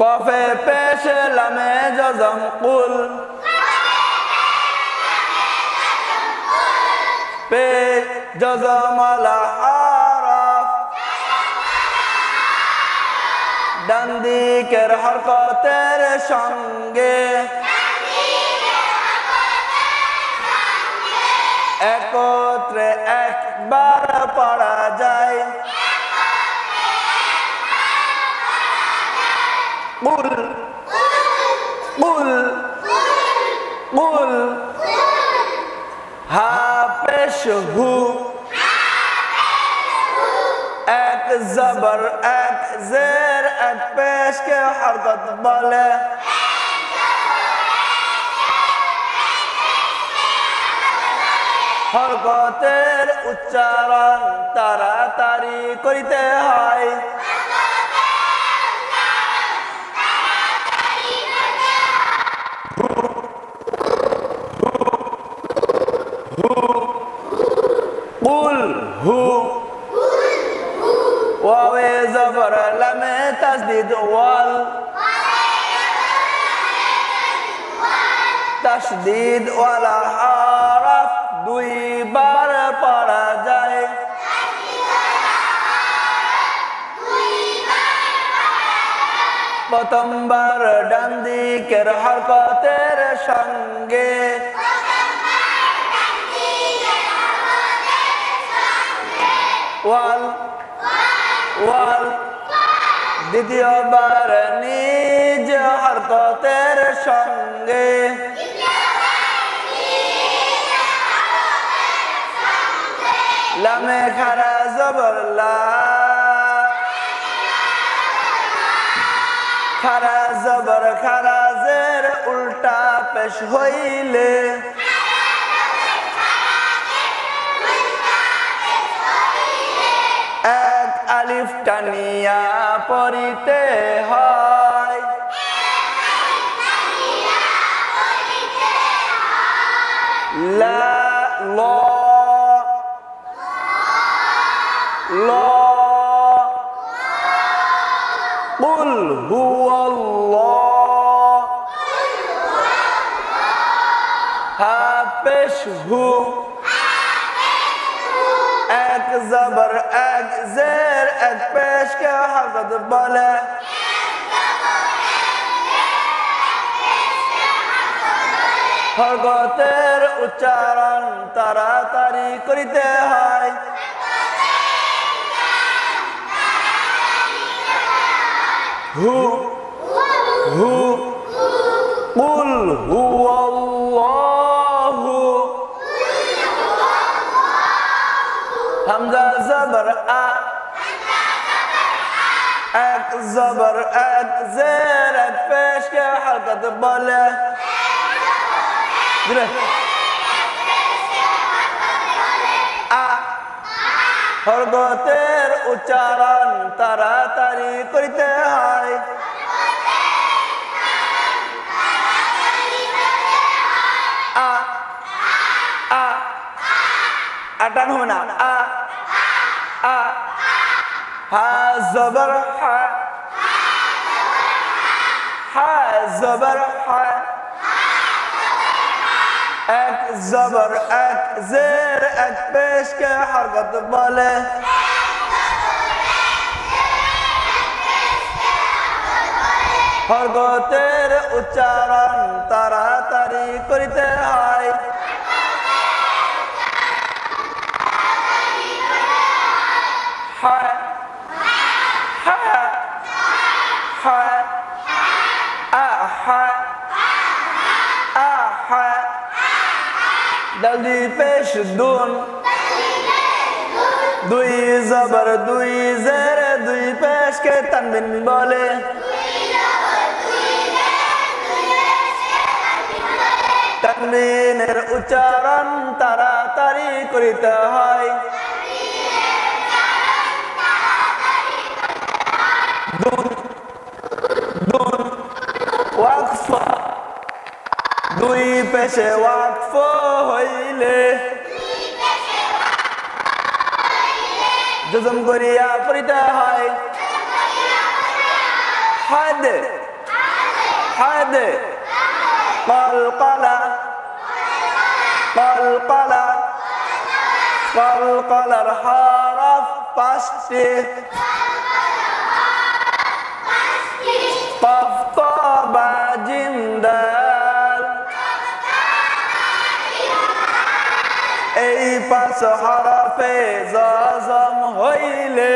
Coffee পেশে লামে জজম কুল। Pay জজম আলা হারফ। ডান দিকের হরকতের সঙ্গে। একত্রে একবার পড়া যায়। কুল কুল কুল হা পেশ হু, এক জবর, এক জের, এক পেশকে হরকত বলে। হরকতের উচ্চারণ তাড়াতাড়ি করিতে হয়। প্রথমবার ডান দিকের হরকতের সঙ্গে। ওয়াল ওয়াল। দ্বিতীয়বার নিজ হরকতের সঙ্গে। লামে খারা জবর খারা জবর খারা জের উল্টা পেশ হইলে। এক আলিফ টানিয়া পড়িতে হয়। লা, ল ল পেশ হু এক জবর এক জের এক পেশ কে হরকত বলে হরকতের উচ্চারণ তাড়াতাড়ি করিতে হয় হু হু কুল হু জবর আ এক জবর এক জের এক পেশ কে হরকত বলে হরকতের উচ্চারণ তাড়াতাড়ি করিতে হয় আটান হবে না আ হা জবর হা। হা জবর হা। এক জবর, এক জের, এক পেশকে বলে। হরকতের উচ্চারণ তাড়াতাড়ি করিতে হয় হয় হয় আ হয় আ হয় দলদি পেশ দুন। দুই জবর, দুই জের, দুই পেশকে তানবিন বলে। তানবিনের উচ্চারণ তাড়াতাড়ি করিতে হয়। দুই পেশে ওয়াকফ হইলে যজম করিয়া পরিতে হয়। হাদ পাঁচটি। কফ এই পাঁচ হরফে জজম হইলে।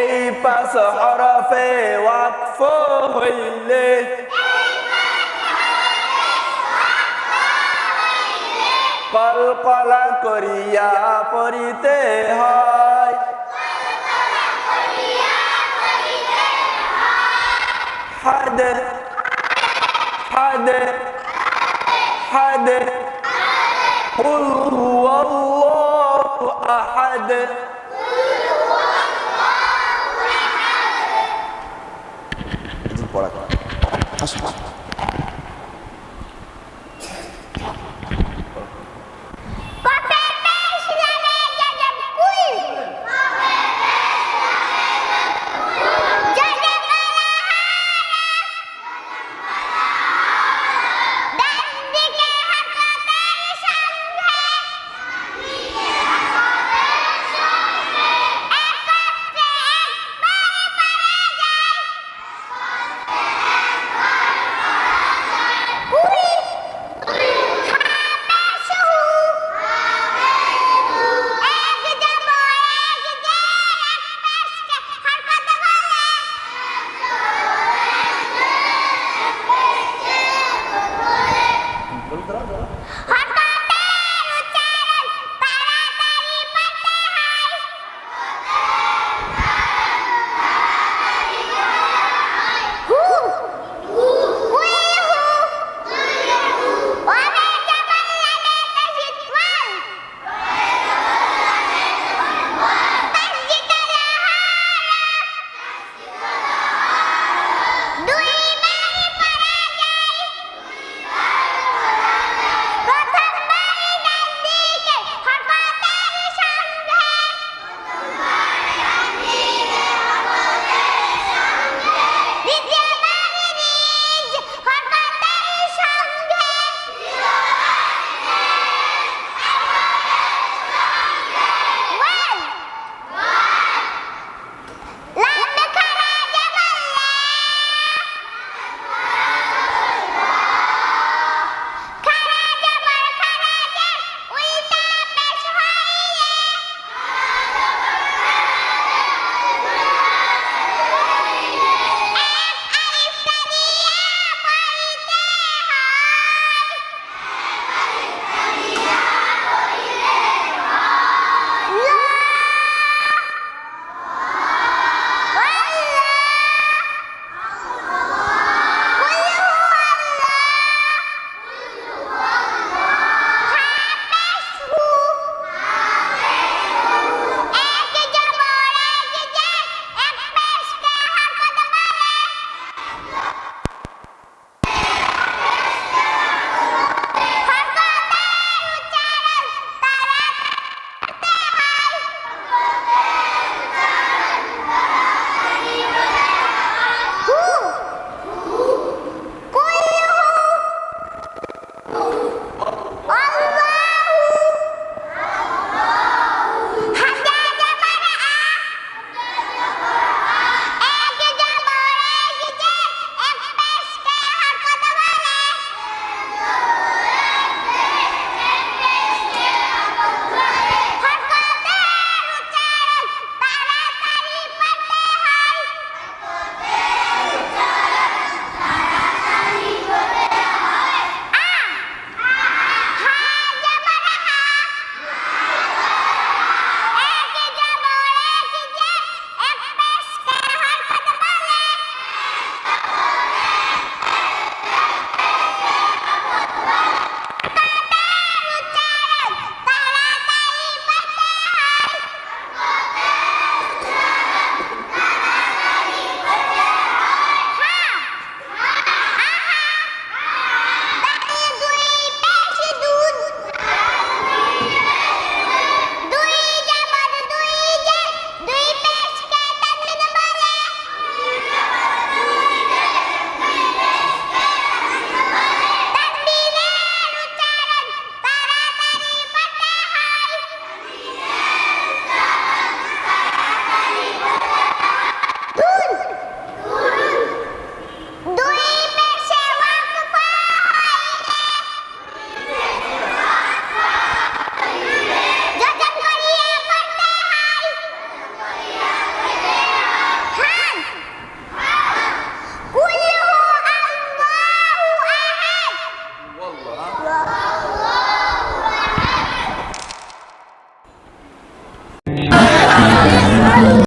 এই পাঁচ হরফে ওয়াকফ হইলে। কলকলা করিয়া পড়িতে হয়। حد حد حد قل هو الله أحد. পড়া